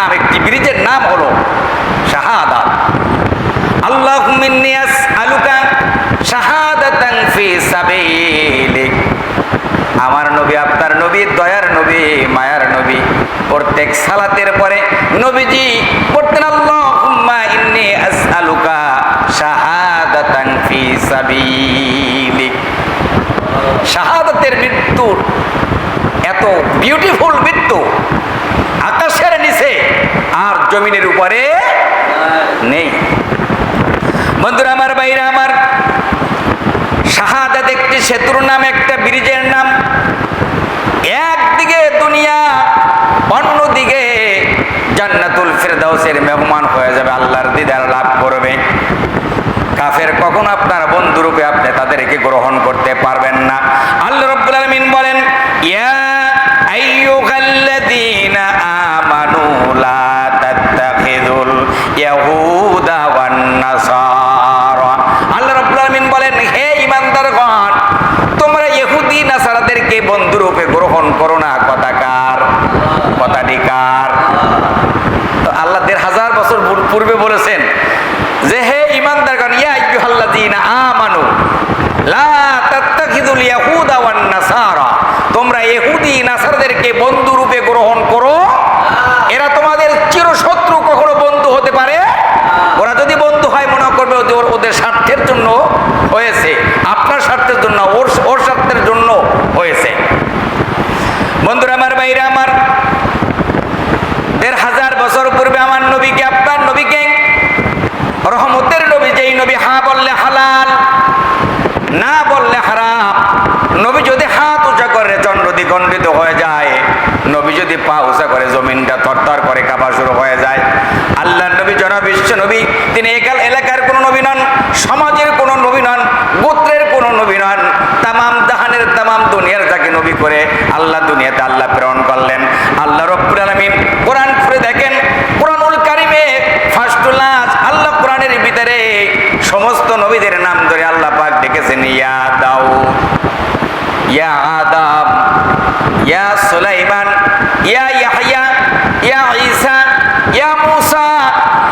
নাম একটি ব্রিজের নাম হলো শাহাদাত আল্লাহ আমার নবী, আপনার নবী, দয়ার নবী, মায়ার নবী। প্রত্যেক সালাতের পরে নবীজি পড়তেন আল্লাহুম্মা মৃত্যুর এত বিউটিফুল জমিনের উপরে নেই। বন্ধুরা আমার বাইরে আমার, শাহাদাত একটি সেতুর নাম, একটা ব্রিজের নাম। একদিকে দুনিয়া, অন্যদিকে জান্নাতুল ফেরদাউসের মেহমান হয়ে যাবে। আল্লাহর দিদার লাভ করবে। কাফের কখন আপনার বন্ধুরূপে আপনি তাদেরকে গ্রহণ করতে পারবেন না আল্লাহ রাব্বুল আলামিন বলেন ইয়া আইয়ুহাল্লাযীনা আমানু লা তাত্তাখিযুল ইয়াহুদা ওয়ান নাসারা আল্লাহ রাব্বুল আলামিন বলেন হে ঈমানদারগণ তোমরা ইহুদি নাসারাদেরকে বন্ধুরূপে গ্রহণ করো না কথাকার কথাটি কার তো আল্লাহ দেড় হাজার বছর পূর- পূর্বে বলেছেন যে হে ইমানদারগণ ইয়া আইয়ুহাল্লাযীনা আমানু লা তাত্তাখিযুল ইয়াহুদা ওয়ান নাসারা তোমরা ইহুদি নাসারদেরকে বন্ধু রূপে গ্রহণ করো এরা তোমাদের চিরশত্রু কখনো বন্ধু হতে পারে ওরা যদি বন্ধু হয় মনে করবে যে ওর- ওদের স্বার্থের জন্য হয়েছে আপনার স্বার্থের জন্য ওর ওর স্বার্থের জন্য হয়েছে বন্ধুরা আমার বাইরে আমার দেড় হাজার বছর পূর্বে আমার নবীকে আপনার নবীকে রহমতের নবী যেই নবী হা বললে হালাল না বললে হারাম নবী যদি হাত উঁচা করে চন্দ্র দ্বিখণ্ডিত হয়ে যায় নবী যদি পা উঁচা করে, জমিনটা তরতর করে কাঁপা শুরু হয়ে যায়। আল্লাহ নবী জন বিশ্ব নবী, তিনি একাল এলাকার কোনো নবী নন, সমাজের কোনো নবী নন, গোত্রের কোনো নবী নন, তামাম জাহানের তামাম দুনিয়ার যাকে নবী করে আল্লাহ দুনিয়াতে আল্লাহ প্রেরণ করলেন। আল্লাহ রব্বুল আলামিন কোরআন খুলে দেখেন, কোরআনুল কারিমে ফার্স্টুলাস আল্লাহ কোরআনের ভিতরে সমস্ত নবীদের নাম ধরে আল্লাহ পাক ডেকেছেন, ইয়া দাউদ, ইয়া আদম, ইয়া সুলাইমান ইয়া ইয়াহইয়া ইয়া ইয়া মুসা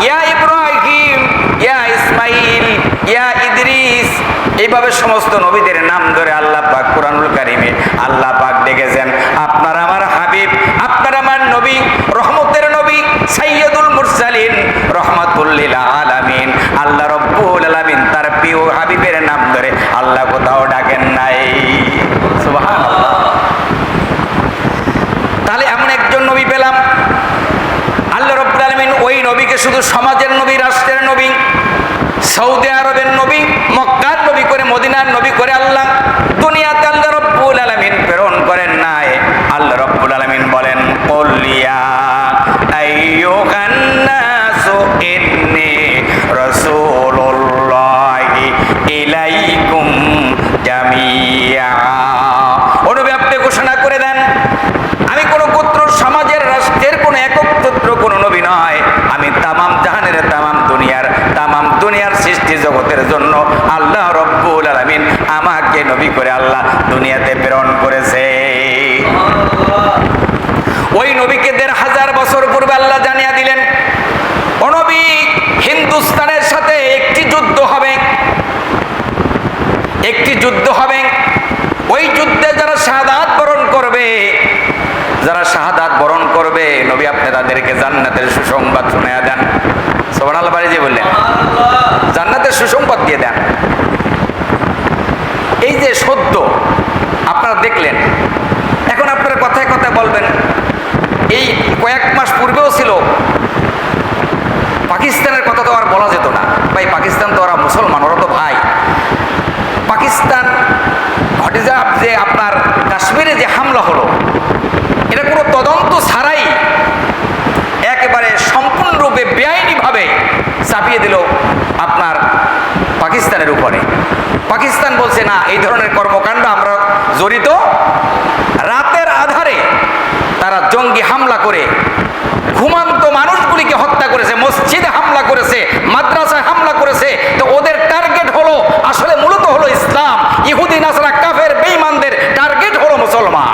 ইয়া ইব্রাহিম ইয়া ইসমাইল ইয়া ইদ্রিস এইভাবে সমস্ত নবীদের নাম ধরে আল্লাহ পাক কোরআনুল কারিমে আল্লাহ পাক ডেকেছেন। আপনার আমার হাবিব, আপনার আমার নবী, রহমতের নবী, সাইয়্যিদুল মুরসালিন রহমাতুল্লিল আলামিন। আল্লাহ রব্বুল আলামিন তার প্রিয় হাবিবের নাম ধরে আল্লাহ কোথাও ডাকেন নাই সুবহানাল্লাহ তাহলে এমন একজন নবী পেলাম আল্লাহ রব্বুল আলামিন ওই নবীকে শুধু সমাজের নবী, রাষ্ট্রের নবী, সৌদি আরবের নবী, মক্কার নবী করে, মদিনার নবী করে আল্লাহ দুনিয়াতে আল্লাহ রব্বুল আলামিন প্রেরণ করেন নাই আল্লাহ রব্বুল আলামিন বলেন কলিয়া আইয়ুহান নাসু ইন্নী রাসূলুল্লাহি ইলাইকুম জামিয়া ও নবী আপনি ঘোষণা করে দেন আমি কোনো গোত্র সমাজের রাষ্ট্রের কোনো একক গোত্র কোনো নবী নয় আমি তামাম জাহানের তামাম দুনিয়ার তামাম দুনিয়ার সৃষ্টি জগতের জন্য আল্লাহ রব্বুল আলামিন নবী করে আল্লাহ দুনিয়াতে প্রেরণ করেছে। ওই নবীকে দেড় হাজার বছর পূর্বে আল্লাহ জানিয়ে দিলেন, ও নবী, হিন্দুস্তানের সাথে একটি যুদ্ধ হবে। একটি যুদ্ধ হবে। ওই যুদ্ধে যারা শাহাদাত বরণ করবে, যারা শাহাদাত বরণ করবে, নবী আপনি তাদেরকে জান্নাতের সুসংবাদ শুনে দেন। সোমান আল্লাহ বাড়ি যে বললেন, জান্নাতের সুসংবাদ দিয়ে দেন। এই যে সদ্য আপনারা দেখলেন, এখন আপনারা কথায় কথায় বলবেন, এই কয়েক মাস পূর্বেও ছিল, পাকিস্তানের কথা তো আর বলা যেত না। ভাই, পাকিস্তান তো ওরা মুসলমান, ওরা তো ভাই। পাকিস্তান ঘটিজা যে আপনার কাশ্মীরে যে হামলা হলো, এটা কোনো তদন্ত ছাড়াই একেবারে সম্পূর্ণরূপে বেআইনিভাবে চাপিয়ে দিল আপনার পাকিস্তানের উপরে। পাকিস্তান বলছে, না, এই ধরনের কর্মকাণ্ড আমরা জড়িত। রাতের আধারে তারা জঙ্গি হামলা করে, ঘুমান্ত মানুষগুলিকে হত্যা করেছে, মসজিদে হামলা করেছে, মাদ্রাসায় হামলা করেছে। তো ওদের টার্গেট হলো, আসলে মূলত হলো ইসলাম। ইহুদি, নাসরা, কাফের, বেঈমানদের টার্গেট হলো মুসলমান।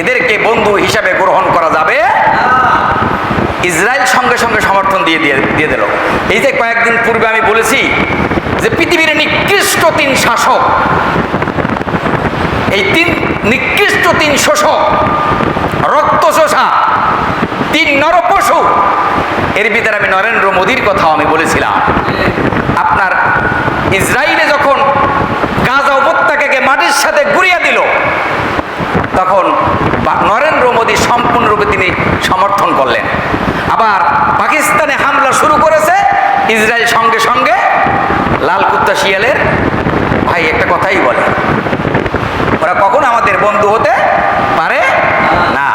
এদেরকে বন্ধু হিসাবে গ্রহণ করা যাবে ইসরায়েল সঙ্গে সঙ্গে সমর্থন দিয়ে দিয়ে দিয়ে দিল। এই যে কয়েকদিন পূর্বে আমি বলেছি যে পৃথিবীর নিকৃষ্ট তিন শাসক, এই তিন নিকৃষ্ট তিন শোষক রক্ত শোষা তিন নরপশু, এর ভিতরে আমি নরেন্দ্র মোদীর কথাও আমি বলেছিলাম। আপনার ইসরায়েলে যখন গাজা উপত্যকাকে মাটির সাথে গুড়িয়ে দিল, তখন নরেন্দ্র মোদী সম্পূর্ণরূপে তিনি সমর্থন করলেন। আবার পাকিস্তানে হামলা শুরু করেছে, ইসরায়েল সঙ্গে সঙ্গে লাল কুত্তা শিয়ালের। ভাই, একটা কথাই বলে, ওরা কখন আমাদের বন্ধু হতে পারে না,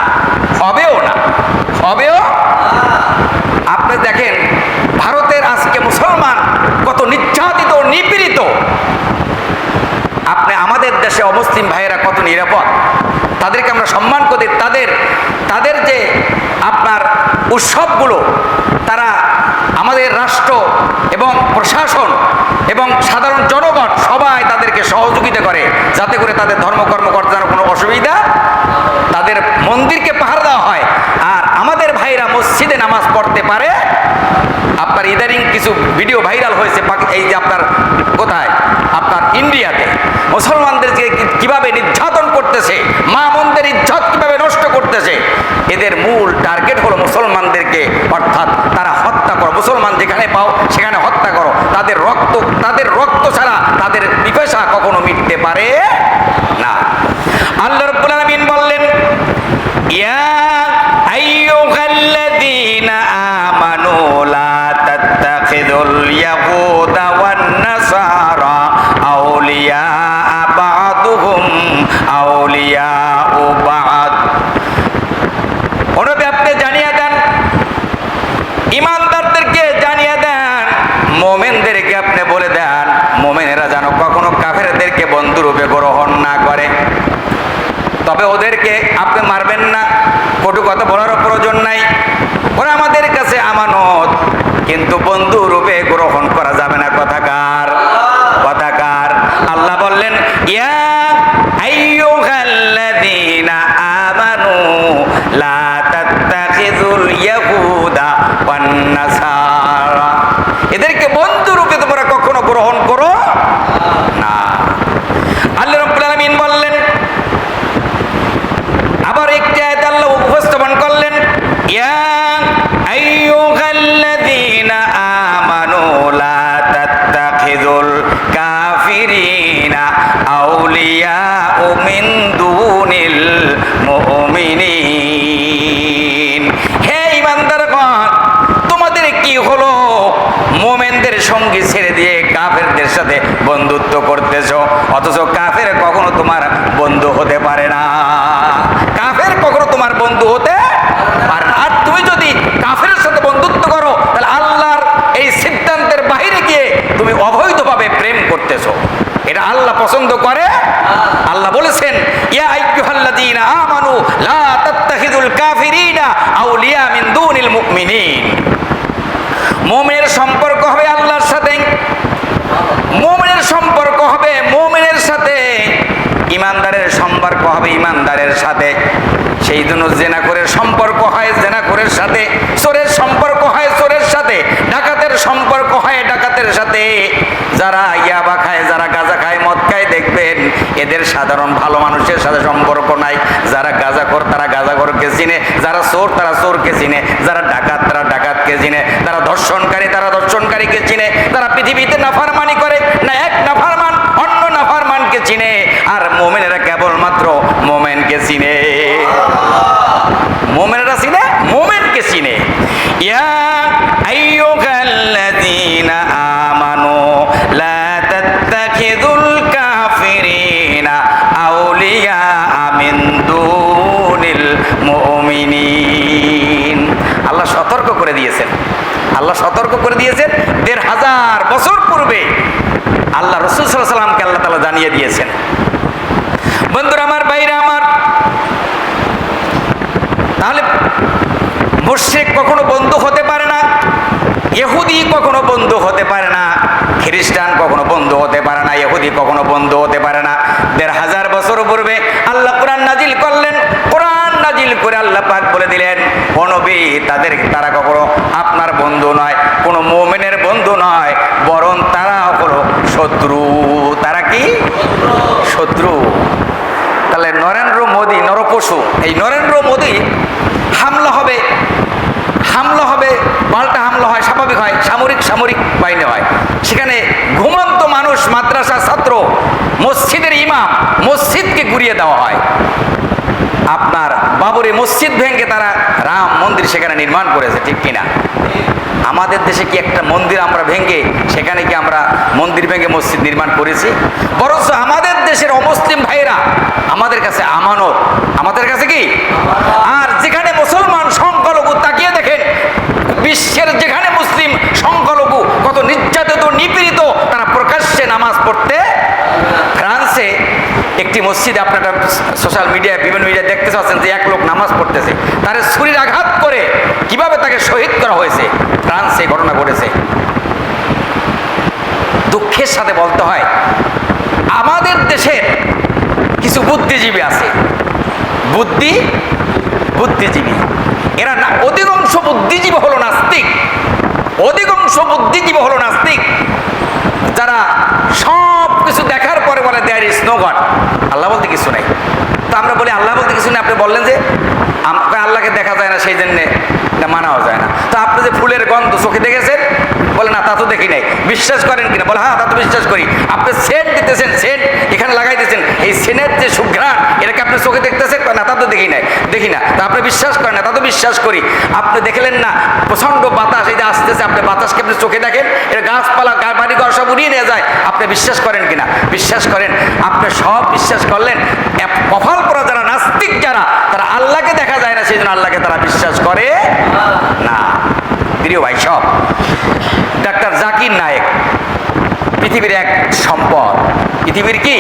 হবেও না, হবেও আপনি দেখেন, ভারতের আজকে মুসলমান কত নির্যাতিত নিপীড়িত। আপনি আমাদের দেশে অমুসলিম ভাইয়েরা কত নিরাপদ। তাদেরকে আমরা সম্মান করি, তাদের তাদের যে আপনার উৎসবগুলো, তারা আমাদের রাষ্ট্র এবং প্রশাসন এবং সাধারণ জনগণ সবাই তাদেরকে সহযোগিতা করে, যাতে করে তাদের ধর্মকর্ম করতে যেন কোনো অসুবিধা, তাদের মন্দিরকে পাহাড় দেওয়া হয়। আর আমাদের ভাইরা মসজিদে নামাজ পড়তে পারে। আপনার ইদারিং কিছু ভিডিও ভাইরাল হয়েছে এই যে আপনার কোথায়? আপনার ইন্ডিয়াতে। মুসলমানদেরকে কীভাবে নির্যাতন করতেছে? মা মন্দের ইজ্জত কীভাবে নষ্ট করতেছে? এদের মূল টার্গেট হলো মুসলমানদেরকে, অর্থাৎ তারা হত্যা করো। মুসলমান যেখানে পাও, সেখানে হত্যা করো। তাদের রক্ত তাদের রক্ত ছাড়া তাদের পিপাসা কখনো মিটতে পারে না। আল্লাহ রব্বুল আলামিন বললেন, ইয়া আইয়ুহাল্লাযীনা আমানু লা তাত্তাখিযুল ইয়াহুদা ওয়ান নাসারা আউলিয়া বা'দুহুম আউলিয়া বা'দ অনুবে আপনি জানিয়ে দেন ইমানদারদেরকে জানিয়ে দেন মোমেনদেরকে আপনি বলে দেন মোমেনেরা যেন কখনো কাফেরদেরকে বন্ধুরূপে গ্রহণ না করে তবে ওদেরকে আপনি মারবেন না কটু কথা বলারও প্রয়োজন নাই ওরা আমাদের কাছে আমানত কিন্তু বন্ধু রূপে গ্রহণ করা যাবে না কথাকার কথাকার আল্লাহ বললেন ইয়া আইয়ুহাল্লাযীনা আমানু লা তাত্তাখিযুল ইয়াহুদা ওয়ান নাসারা এদেরকে বন্ধু রূপে তোমরা কখনো গ্রহণ করো না আল্লাহ রাব্বুল আলামিন বললেন আবার একটি আয়াত আল্লাহ উপস্থাপন করলেন ইয়া আইয়ুহাল্লাযীনা আমানু লা তাত্তাখিযুল কাফিরিনা আউলিয়া মিন দুনিল মুমিনিন হে ইমানদারগণ তোমাদের কি হলো মোমেনদের সঙ্গী ছেড়ে দিয়ে কাফেরদের সাথে বন্ধুত্ব করতেছো? অথচ কাফের কখনো তোমার বন্ধু হতে পারে না। কাফের কখনো তোমার বন্ধু হতে পারে না। আর তুমি যদি কাফের সাথে বন্ধুত্ব করো, তাহলে আল্লাহর এই সিদ্ধান্তের বাইরে গিয়ে তুমি অবৈধভাবে প্রেম করতেছো। এটা আল্লাহ পছন্দ করে। আল্লাহ বলেছেন, ইয়া সম্পর্ক হবে আল্লাহর সাথে মোমেনের সম্পর্ক হবে মোমেনের সাথে ইমানদারের সম্পর্ক হবে ইমানদারের সাথে। সেই জন্য জেনাকরের সম্পর্ক হয় জেনাকরের সাথে, চোরের সম্পর্ক হয়, চোরের সাথে, ডাকাতের সম্পর্ক হয়, ডাকাতের সাথে। যারা ইয়াবা খায়, যারা গাঁজা খায়, মদ খায়, দেখবেন এদের সাধারণ ভালো মানুষের সাথে সম্পর্ক নাই। যারা গাঁজাখোর, তারা গাঁজাখোরকে চিনে। যারা চোর, তারা চোরকে চিনে। যারা ডাকাত, তারা ডাকাতকে চিনে। তারা ধর্ষণকারী, তারা ধর্ষণকারীকে চিনে। তারা পৃথিবীতে নাফারমানি করে না এক নাফারমান, অন্য নাফারমানকে চিনে। মোমেনেরা কেবলমাত্র মোমেনকে চিনে। মোমেনেরা চিনে? মোমেনকে চিনে। ইয়া আমানু, লা আউলিয়া আল্লাহ সতর্ক করে দিয়েছেন। আল্লাহ সতর্ক করে দিয়েছেন দেড় হাজার বছর পূর্বে। আল্লাহ রসুল সাল্লামকে আল্লাহ তালা জানিয়ে দিয়েছেন। বন্ধুরা আমার বাইরে আমার, তাহলে মুশ্রিক কখনো বন্ধু হতে পারে না এহুদি কখনো বন্ধু হতে পারে না, খ্রিস্টান কখনো বন্ধু হতে পারে না এহুদি কখনো বন্ধু হতে পারে না। দেড় হাজার বছর পূর্বে আল্লাহ কোরআন নাজিল করলেন, কোরআন নাজিল করে আল্লাহ পাক বলে দিলেন, ও নবী, তাদের তারা কখনো আপনার বন্ধু নয়, কোনো মোমেনের বন্ধু নয়, বরং তারা হলো শত্রু। তারা কি? শত্রু। তাহলে নরেন্দ্র মোদী নরপশু এই নরেন্দ্র মোদী হামলা হবে হামলা হবে, পাল্টা হামলা হয়, স্বাভাবিক হয়, সামরিক সামরিক বাহিনী হয়। সেখানে ঘুমন্ত মানুষ, মাদ্রাসা ছাত্র, মসজিদের ইমাম, মসজিদকে ঘুরিয়ে দেওয়া হয়। আপনার বাবরি মসজিদ ভেঙে তারা রাম মন্দির সেখানে নির্মাণ করেছে, ঠিক কিনা? আমাদের দেশে কি একটা মন্দির আমরা ভেঙে, সেখানে কি আমরা মন্দির ভেঙে মসজিদ নির্মাণ করেছি? বরঞ্চ আমাদের দেশের অমুসলিম ভাইরা আমাদের কাছে আমানত। আমাদের কাছে কি? আর যেখানে মুসলমান সংখ্যালঘু তাকিয়ে দেখেন, বিশ্বের যেখানে মুসলিম সংখ্যালঘু কত নির্যাতিত, নিপীড়িত, তারা প্রকাশ্যে নামাজ পড়তে একটি মসজিদে আপনারা সোশ্যাল মিডিয়ায়, বিভিন্ন মিডিয়ায় দেখতে পাচ্ছেন যে এক লোক নামাজ পড়তেছে। তার শরীর আঘাত করে কীভাবে তাকে শহীদ করা হয়েছে? ফ্রান্সে ঘটনা ঘটেছে। দুঃখের সাথে বলতে হয়, আমাদের দেশের কিছু বুদ্ধিজীবী আছে। বুদ্ধি, বুদ্ধিজীবী। এরা না, অধিকাংশ বুদ্ধিজীবী হলো নাস্তিক। অধিকাংশ বুদ্ধিজীবী হলো নাস্তিক। যারা সব কিছু দেখার পরে বলে দেয়ার ইস নো গড আল্লাহ বলতে কিছু নাই। তো আমরা বলি, আল্লাহ বলতে কিছু নেই। আপনি বললেন যে আমাকে আল্লাহকে দেখা যায় না সেই জন্যে মানাও যায় না তো আপনি যে ফুলের গন্ধ চোখে দেখেছেন বলে, না, তা তো দেখি নাই। বিশ্বাস করেন কিনা? বলে হ্যাঁ তা তো বিশ্বাস করি। আপনি সেন্ট দিতেছেন, সেন্ট এখানে লাগাই লাগাইতেছেন এই সেনের যে সুঘ্রাণ, এটাকে আপনি চোখে দেখতেছেন? না, তা তো দেখি নাই। দেখি না। তা আপনি বিশ্বাস করেন? না, তা তো বিশ্বাস করি। আপনি দেখলেন না, প্রচণ্ড বাতাস, এই যে আসতেছে, আপনি বাতাসকে আপনি চোখে দেখেন? এটা গাছপালা বাড়ি ঘর সব উড়িয়ে নিয়ে যায়। আপনি বিশ্বাস করেন কিনা? বিশ্বাস করেন। আপনি সব বিশ্বাস করলেন? কপাল পরা যারা নাস্তিক যারা, তারা আল্লাহকে দেখা যায় না, সেই জন্য আল্লাহকে তারা বিশ্বাস করে না। প্রিয় ভাই, সব ডাক্তার জাকির নায়েক, পৃথিবীর এক সম্পদ। পৃথিবীর কি?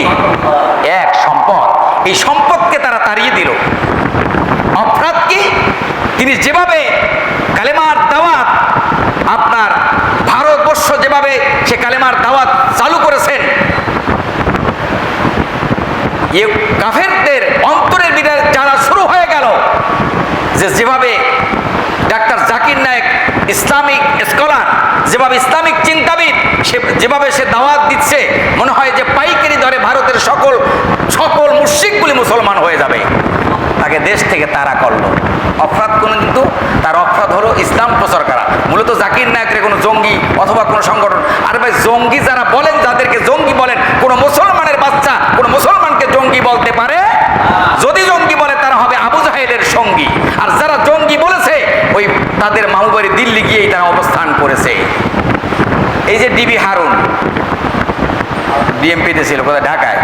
এক সম্পদ। এই সম্পদকে তারা তাড়িয়ে দিল। অপরাধ কি? তিনি যেভাবে কালেমার দাওয়াত আপনার ভারতবর্ষ যেভাবে সে কালেমার দাওয়াত চালু করেছেন কাফেরদের অন্তরের বিদায় যারা শুরু হয়ে গেল, যে যেভাবে doctor Zakir Naik Islamic scholar যেভাবে ইসলামিক চিন্তাবিদ সে যেভাবে সে দাওয়াত দিচ্ছে, মনে হয় যে পাইকারি দরে ভারতের সকল সকল মুশিকগুলি মুসলমান হয়ে যাবে। তাকে দেশ থেকে তারা করল। অপরাধ কোনো কিন্তু, তার অপরাধ হলো ইসলাম প্রচার করা। মূলত জাকির নায়কের কোনো জঙ্গি অথবা কোনো সংগঠন, আর ভাই জঙ্গি যারা বলেন, যাদেরকে জঙ্গি বলেন, কোনো মুসলমানের বাচ্চা, কোনো মুসলমানকে জঙ্গি বলতে পারে? যদি জঙ্গি বলে, তারা হবে আবু জাহেলের সঙ্গী। আর যারা জঙ্গি বলেছে তাদের মামুবাড়ি দিল্লি গিয়েই তারা অবস্থান করেছে। এই যে ডিবি হারুন বিএমপিতে ছিল, কোথায়? ঢাকায়।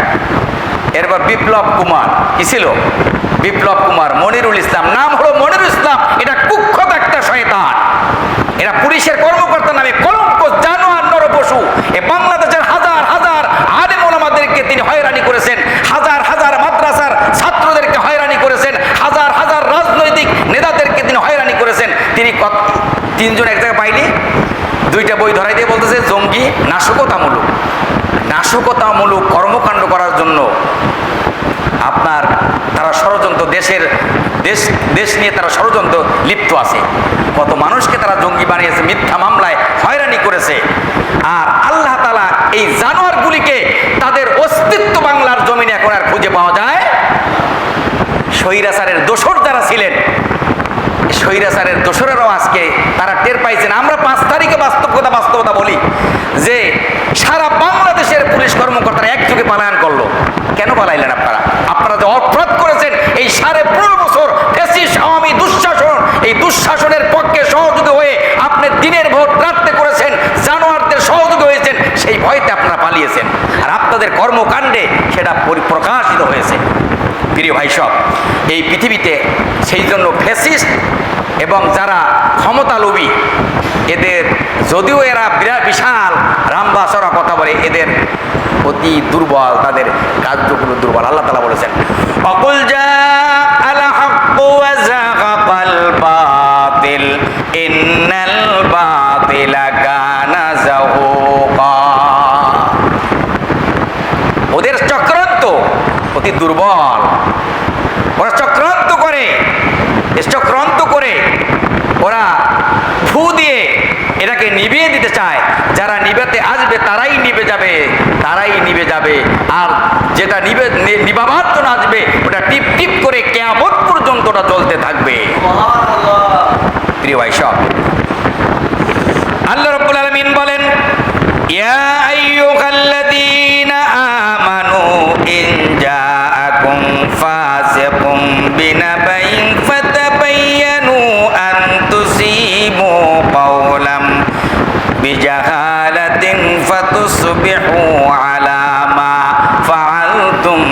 এরপর বিপ্লব কুমার, কি ছিল? বিপ্লব কুমার, মনিরুল ইসলাম, নাম হলো মনিরুল ইসলাম, এটা কুখ্যাত একটা শয়তান। এরা পুলিশের কর্মকর্তা নামে কলঙ্ক জানোয়ার নরপশু এ বাংলাদেশের হাজার হাজার আলেম ওলামাদেরকে তিনি হয়রানি করেছেন। হাজার হাজার মাদ্রাসার করেছেন হাজার হাজার রাজনৈতিক নেতাদেরকে তিনি হয়রানি করেছেন। তিনি তিনজন এক জায়গায় পাইনি। দুইটা বই ধরাই দিয়ে বলতেছে, জঙ্গি নাশকতামূলক। নাশকতামূলক কর্মকাণ্ড করার জন্য আপনার তারা ষড়যন্ত্র দেশের দেশ দেশ নিয়ে তারা ষড়যন্ত্র লিপ্ত আছে। কত মানুষকে তারা জঙ্গি বানিয়েছে, মিথ্যা মামলায় হয়রানি করেছে। আর আল্লাহ তালা এই জানোয়ারগুলিকে তাদের অস্তিত্ব বাংলার জমিনে এখন আর খুঁজে পাওয়া যায় স্বৈরাচারের দোসর যারা ছিলেন স্বৈরাচারের দোসরেরও আজকে তারা টের পাইছেন। আমরা পাঁচ তারিখে বাস্তবতা বাস্তবতা বলি যে সারা বাংলাদেশের পুলিশ কর্মকর্তারা একযোগে পালায়ন করল। কেন পালাইলেন আপনারা? আপনারা যে অপরাধ করেছেন, এই সাড়ে পনেরো বছর ফেসিস আওয়ামী, দুঃশাসন, এই দুঃশাসনের পক্ষে সহযোগী হয়ে আপনি দিনের ভোট রাত্রে করেছেন জানোয়ারদের সহযোগী হয়েছেন, সেই ভয়তে আপনারা পালিয়েছেন। আর আপনাদের কর্মকাণ্ডে সেটা পরিপ্রকাশিত হয়েছে। প্রিয় ভাই সব এই পৃথিবীতে সেই জন্য ফেসিস্ট এবং যারা ক্ষমতালোভী, এদের যদিও এরা বিরাট বিশাল, রামবাসরা কথা বলে, এদের অতি দুর্বল, তাদের কার্যগুলো দুর্বল, আল্লাহ তালা বলেছেন, অকুল ওদের চক্রান্ত অতি দুর্বল। ওরা চক্রান্ত করে। চক্রান্ত করে ওরা ফু দিয়ে এটাকে নিভিয়ে দিতে চায়। যারা নিবেতে আসবে, তারাই নিবে যাবে, তারাই নিবে যাবে। আর যেটা নিবে, নি- নিভাবার জন্য আসবে, ওটা টিপ টিপ করে কেয়ামত পর্যন্ত ওটা চলতে থাকবে। প্রিয় সব, আল্লাহ রব্বুল আলামিন বলেন ইন জাআকুম ফাসিকুম বিনাবাইন ফাতাবায়ানু আন তুসিবু কওলাম বিজাহালাতিন ফাতুসবিহু আলা মা ফাআলতুম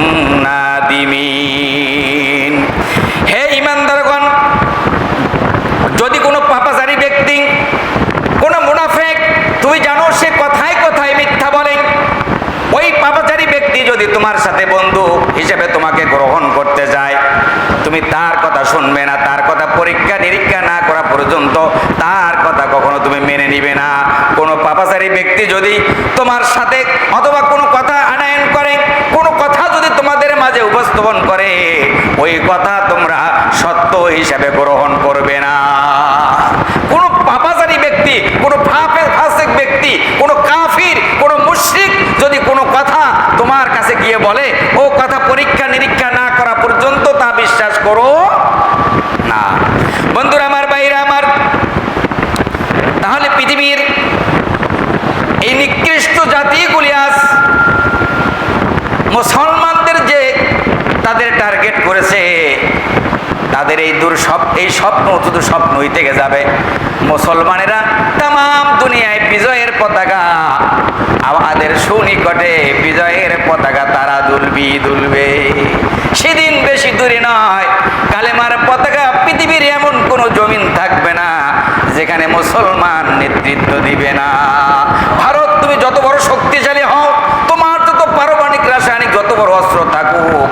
নাদিমিন হে ঈমানদারগণ যদি কোনো পাপাচারী ব্যক্তি কোনো মুনাফেক তুই জানো সে কথায় কথায় মিথ্যা বলে ওই পাপাচারী ব্যক্তি যদি তোমার সাথে বন্ধু হিসেবে তোমাকে গ্রহণ করতে যায়। তুমি তার কথা শুনবে না, তার কথা পরীক্ষা নিরীক্ষা না করা পর্যন্ত তার কথা কখনো তুমি মেনে নিবে না। কোনো পাপাচারী ব্যক্তি যদি তোমার সাথে অথবা কোনো কথা আনায়ন করে কোনো কথা যদি তোমাদের মাঝে উপস্থাপন করে ওই কথা তোমরা সত্য হিসাবে গ্রহণ করবে না কোন পাপাচারী ব্যক্তি কোন ফাফে ফাসেক ব্যক্তি কোন কাফির কোন মুশরিক যদি কোনো কথা তোমার কাছে গিয়ে বলে ও কথা পরীক্ষা নিরীক্ষা না করা পর্যন্ত তা বিশ্বাস করো না বন্ধুরা আমার বাইরে আমার তাহলে পৃথিবীর এই নিকৃষ্ট জাতিগুলি আজ মুসলমানদের যে তাদের টার্গেট করেছে তাদের এই দূর সব এই স্বপ্ন শুধু স্বপ্নই থেকে যাবে। মুসলমানেরা তাম দুনিয়ায় বিজয়ের পতাকা, আমাদের সুনিকটে বিজয়ের পতাকা তারা দুলবি দুলবে। সেদিন বেশি দূরে নয়, কালেমার পতাকা পৃথিবীর এমন কোনো জমিন থাকবে না, যেখানে মুসলমান নেতৃত্ব দিবে না। ভারত, তুমি যত বড় শক্তিশালী হও, তোমার যত পারমাণিক, রাসায়নিক, যত বড় অস্ত্র থাকুক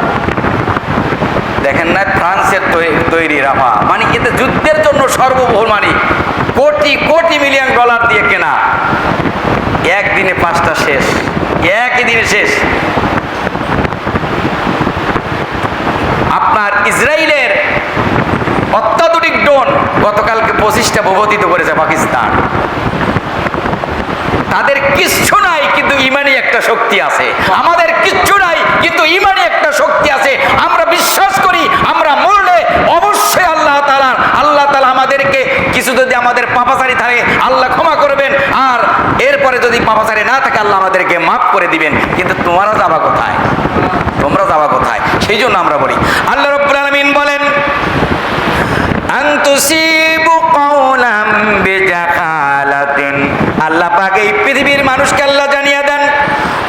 না তৈরি রাফা। মানে এতে যুদ্ধের জন্য সর্ববহুল মানে। কোটি কোটি মিলিয়ন ডলার দিয়ে কেনা। একদিনে পাঁচটা শেষ। একই দিনে শেষ। আপনার ইসরায়েলের অত্যাধুনিক ড্রোন গতকালকে পঁচিশটা প্রবর্তিত করেছে পাকিস্তান। তাদের কিচ্ছু নাই, কিন্তু ইমানি একটা শক্তি আছে। আমাদের কিচ্ছু নাই, কিন্তু ইমানি একটা শক্তি আছে। আমরা বিশ্বাস করি, আমরা মরলে অবশ্যই আল্লাহ তালা আল্লাহ তালা আমাদেরকে কিছু যদি আমাদের পাপাচারি থাকে, আল্লাহ ক্ষমা করবেন। আর এরপরে যদি পাপাচারি না থাকে, আল্লাহ আমাদেরকে মাফ করে দিবেন। কিন্তু তোমারা যাবা কোথায়? তোমরা যাবা কোথায়? সেই জন্য আমরা বলি, আল্লাহ রব্বুল আলমিন বলেন পাক এই পৃথিবীর মানুষকে আল্লাহ জানিয়ে দেন,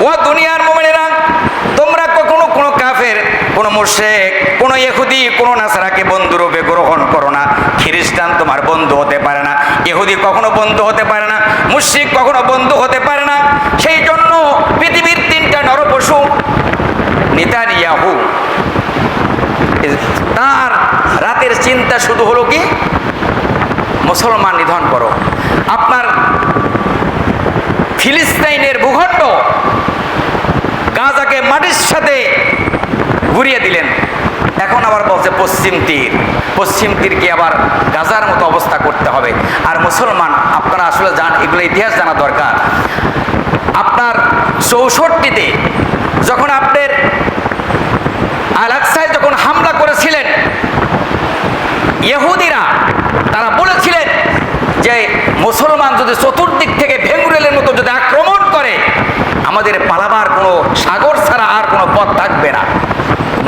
ও দুনিয়ার মুমিনেরা, তোমরা কখনো কোনো কাফের, কোনো মুশরিক, কোনো ইহুদি, কোনো নাসারাকে বন্ধুরূপে গ্রহণ করো না। খ্রিস্টান তোমার বন্ধু হতে পারে না, ইহুদি কখনো বন্ধু হতে পারে না, মুশরিক কখনো বন্ধু হতে পারে না। সেই জন্য পৃথিবীর তিনটা নরপশু, নিতানিয়াহু তার রাতের চিন্তা শুধু হলো কি? মুসলমান নিধন করো। আপনার ফিলিস্তাইনের ভূখণ্ড গাজাকে মাটির সাথে ঘুরিয়ে দিলেন। এখন আবার বলছে, পশ্চিম তীর, পশ্চিম তীরকে আবার গাজার মতো অবস্থা করতে হবে। আর মুসলমান, আপনারা আসলে জান, এগুলো ইতিহাস জানা দরকার। আপনার চৌষট্টিতে যখন আপনার আলাকসায় যখন হামলা করেছিলেন, ইহুদিরা তারা বলেছিলেন যে মুসলমান যদি চতুর্দিক থেকে ভেঙ্গুরেলের মতো যদি আক্রমণ করে, আমাদের পালাবার কোনো সাগর ছাড়া আর কোনো পথ থাকবে না।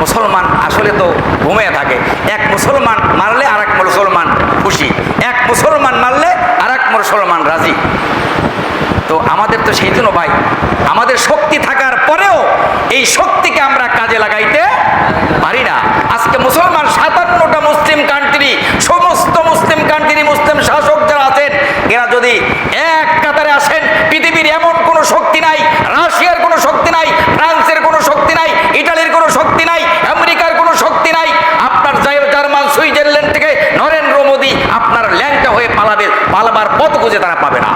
মুসলমান আসলে তো ঘুমিয়ে থাকে। এক মুসলমান মারলে আর এক মুসলমান খুশি। এক মুসলমান মারলে আর এক মুসলমান রাজি। তো আমাদের তো সেই জন্য ভাই, আমাদের শক্তি থাকার পরেও এই শক্তিকে আমরা কাজে লাগাইতে পারি না। আজকে মুসলমান সাতান্নটা মুসলিম কান্ট্রি সমস্ত মুসলিম কান্ট্রি মুসলিম শাসক যারা আছেন, এরা যদি এক কাতারে আসেন, পৃথিবীর এমন কোনো শক্তি নাই, রাশিয়ার কোনো শক্তি নাই, ফ্রান্সের কোনো শক্তি নাই, ইটালির কোনো শক্তি নাই, আমেরিকার কোনো শক্তি নাই, আপনার জার্মান, সুইজারল্যান্ড থেকে নরেন্দ্র মোদী আপনার ল্যাংটা হয়ে পালাবে, পালাবার পথ খুঁজে তারা পাবে না।